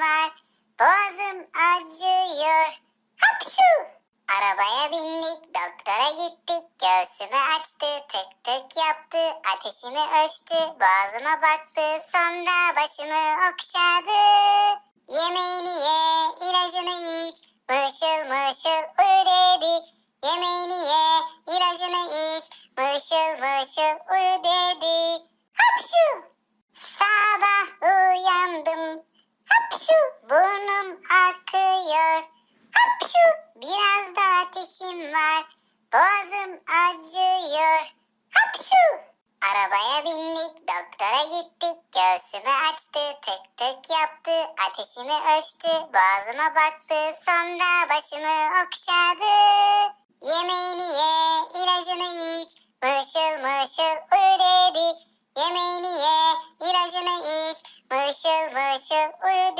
var. Boğazım acıyor. Hapşu. Arabaya bindik doktora gittik. Göğsümü açtı tık tık yaptı. Ateşimi ölçtü boğazıma baktı. Sonra başımı okşadı. Yemeğini ye ilacını iç. Mışıl mışıl uyu dedi. Yemeğini ye ilacını iç. Mışıl mışıl uyu dedi. Hapşu. Var. Boğazım acıyor. Hapşu. Arabaya bindik doktora gittik. Göğsümü açtı tık tık yaptı. Ateşimi ölçtü boğazıma baktı. Sonra başımı okşadı. Yemeğini ye ilacını iç. Mışıl mışıl uyu dedi. Yemeğini ye ilacını iç. Mışıl mışıl uyu